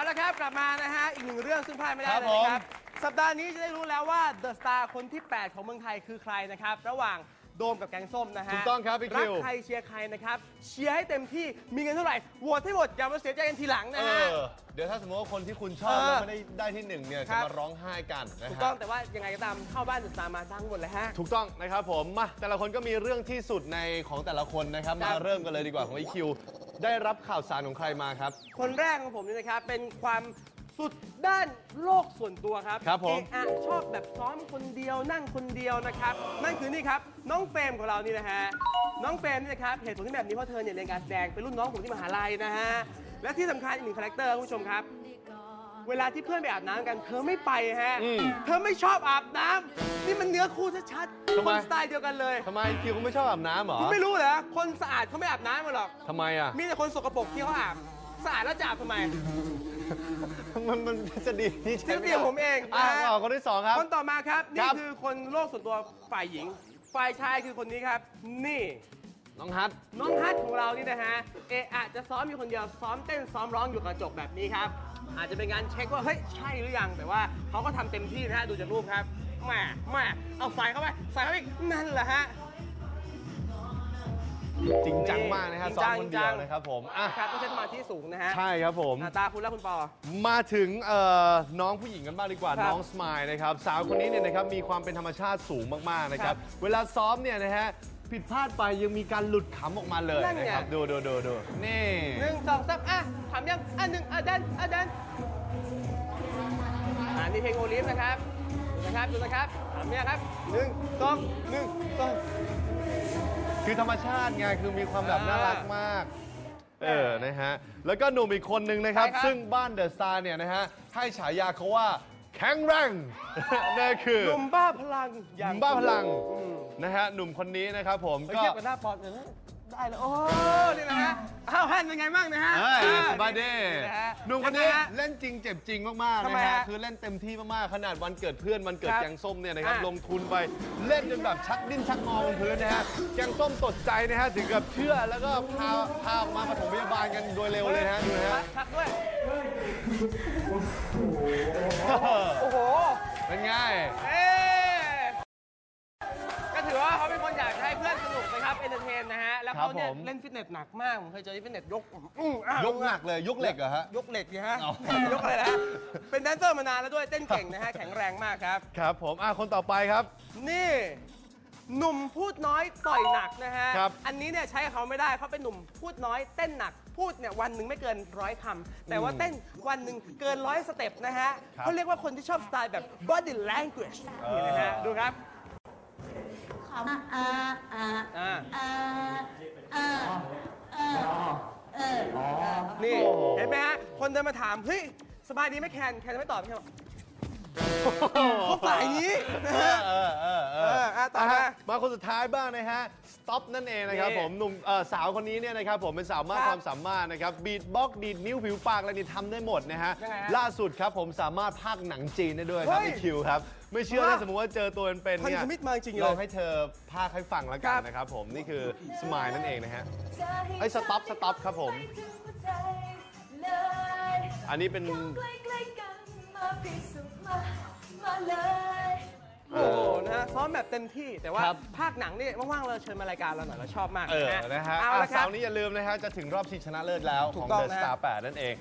เอาละครับกลับมานะฮะอีกหนึ่งเรื่องซึ่งพลาดไม่ได้ครับเลยนะครับผมสัปดาห์นี้จะได้รู้แล้วว่าเดอะสตาร์คนที่ 8 ของเมืองไทยคือใครนะครับ ระหว่าง โดมกับแกงส้มนะฮะถูกต้องครับพี่รัคิวใครเชียร์ใครนะครับเชียร์ให้เต็มที่มีเงินเท่าไหร่โหวตให้หมดอย่ามาเสียใจกันทีหลังเอนะฮะอเดี๋ยวถ้าสมมติว่าคนที่คุณชอบเออแล้วไม่ได้ได้ที่หนึ่งเนี่ยครัจะบ มาร้องไห้กันนะถูกฮะต้องแต่ว่ายังไงก็ตามเข้าบ้านเดอะสตาร์มาดังหมดเลยฮะ ถูกต้องนะครับผมมาแต่ละคนก็มีเรื่องที่สุดในของแต่ละคนนะครับครัมาบ เริ่มกันเลยดีกว่าของไอคิว ได้รับข่าวสารของใครมาครับ คนแรกของผมนี่นะครับเป็นความ สุดด้านโลกส่วนตัวครับครับผมเอะอะชอบแบบซ้อมคนเดียวนั่งคนเดียวนะครับ นั่นคือนี่ครับน้องเฟรมของเรานี่นะฮะน้องเฟรมนี่นะครับเหตุผลที่แบบนี้เพราะเธอเนี่ยเรียนการแสดงเป็นรุ่นน้องผมที่มหาลัยนะฮะและที่สำคัญอีกหนึ่งคาแรคเตอร์คุณผู้ชมครับ เวลาที่เพื่อนไปอาบน้ำกัน เธอไม่ไปฮะ อืมเธอไม่ชอบอาบน้ำนี่มันเนื้อคู่ชัดๆทำไม คนสไตล์เดียวกันเลย ทำไมคิวเขาไม่ชอบอาบน้ำเหรอคุณไม่รู้เหรอคนสะอาดเขาไม่อาบน้ำมาหรอก ทำไมอะ มีแต่คนสกปรกที่เขาอาบ สะอาดแล้วจะอาบทำไม มันมันจะดีที่เตรียมผมเองอะนะฮะอะคนที่สองครับ คนต่อมาครับ คนี่รับ คือคนโลกส่วนตัวฝ่ายหญิง ฝ่ายชายคือคนนี้ครับ นี่น้องฮัท น้องฮัทของเรานี่นะฮะเอะอาจจะซ้อมอยู่คนเดียวซ้อมเต้นซ้อมร้องอยู่กระจกแบบนี้ครับ อาจจะเป็นการเช็คว่าเฮ้ยใช่หรือยังแต่ว่าเขาก็ทำเต็มที่นะฮะดูจากรูปครับแหม่แหม่เอาใส่เข้าไปใส่เข้าไปอีกนั่นแหละฮะ จริงจังมากนะฮะจริงซ้อจัมงคนเดียวนะครับผมอะ ครับต้องใช้สมาธิสูงนะฮะใช่ครับผม อะตาคุณแล้วคุณปอ มาถึงเอ่อน้องผู้หญิงกันบ้างดีกว่าครับน้องสมายนะครับสาวคนนี้เนี่ยนะครับมีความเป็นธรรมชาติสูงมากๆนะครัครับบเวลาซ้อมเนี่ยนะฮะผิดพลาดไปยังมีการหลุดขำออกมาเลยนั่นไง นะครับดูดูดูดูนี่หนึ่งสองสามอะถามยังอะหนึ่งอะดันอะดันอ่านี่เพลงโอลิฟนะครับดูนะครับดูนะครับถามเนี่ยครับหนึ่งสองหนึ่งสอง คือธรรมชาติไงคือมีความแบบอ่าน่ารักมาก เออ นะฮะ แล้วก็หนุ่มอีกคนนึงนะครับ ใครครับ ซึ่งบ้านเดอะสตาร์เนี่ยนะฮะ ให้ฉายาเขาว่าแข็งแรง นั่นคือหนุ่มบ้าพลังอหย่างนุ่มบ้าพลังอืมนะฮะ หนุ่มคนนี้นะครับผมไปก็ เทียบกับหน้าปอดหน่อยนะ ได้เลยโอ้นี่นะฮะอ้าวฮันเป็นไงบ้างนะฮะเอ้ยอ่สบายดีนะฮะ หนุ่มคนนี้ยังไงฮะเล่นจริงเจ็บจริงมากๆทำนะไมฮะฮะคือเล่นเต็มที่มากๆ ขนาดวันเกิดเพื่อนวันเกิดครับแกงส้มเนี่ยนะครับอะ ลงทุนไปเล่นจนแบบชักดิ้นชักงอบนพื้นนะฮะแกงส้มตดใจนะฮะถึงกับเชื่อแล้วก็พาพาออกมาปฐมพยาบาลกันโดยเร็วเลยนะฮะดูนะฮะชักด้วย โอ้โหเป็นไง เอ๊ เอนเตอร์เทนนะฮะ แล้วเขาเนี่ยครับผม เล่นฟิตเนสหนักมาก ผมเคยเจอที่ฟิตเนสยกอื้ออะยกหนักเลยยกเหล็กเหรอฮะ ยกเหล็กดิฮะ เอา ยกอะไรนะเป็นแดนเซอร์มานานแล้วด้วยเต้นเก่งนะฮะ แข็งแรงมากครับ ครับผมอะคนต่อไปครับ นี่หนุ่มพูดน้อยต่อยหนักนะฮะ ครับ อันนี้เนี่ยใช้กับเขาไม่ได้เขาเป็นหนุ่มพูดน้อยเต้นหนัก พูดเนี่ยวันหนึ่งไม่เกินร้อยคำแต่ว่าเต้นวันหนึ่งเกินร้อยสเต็ปนะฮะครับเขาเรียกว่าคนที่ชอบสไตล์แบบ body language นี่นะฮะ ดูครับ อ่าอ่าอ่าอ่าอ่าอ่าเออเออนี่โอ้โหเห็นไหมฮะ คนเดินมาถาม เฮ้ย สบายดีไหมแคน แคนจะไม่ตอบใช่ไหม เขาสายนี้นะฮะเออเออเอเอออะต่อมาฮะมาคนสุดท้ายบ้างนะฮะสต็อปนั่นเองนะครับนี่ผมหนุ่มเอ่อสาวคนนี้เนี่ยนะครับผมเป็นสาวมากครับความสามารถนะครับบีทบ็อกดีดนิ้วผิวปากอะไรนี่ทำได้หมดนะฮะยังไงฮะล่าสุดครับผมสามารถพากย์หนังจีนได้ด้วยครับเฮ้ยพี่คิวครับไม่เชื่อว่าถ้าสมมติว่าเจอตัวเป็นๆพันเนี่ยธมิตรมาจริงๆเลยลองให้เธอพากย์ให้ฟังแล้วกัครันบ นะครับผมนี่คือสมายนั่นเองนะฮะไอ้สต็อปสต็อปครับผมอันนี้เป็น โอ้โหนะฮะซ้อมแบบเต็มที่แต่ว่าครับภาคหนังนี่ว่างๆเราเชิญมารายการเราหน่อยเราชอบมากเออ นะนะฮะฮะเอาอะละคเสารับร์นี้อย่าลืมนะฮะ จะถึงรอบชิงชนะเลิศแล้ว ถูขกอง ต้อง The นะฮะ Star 8 นั่นเอง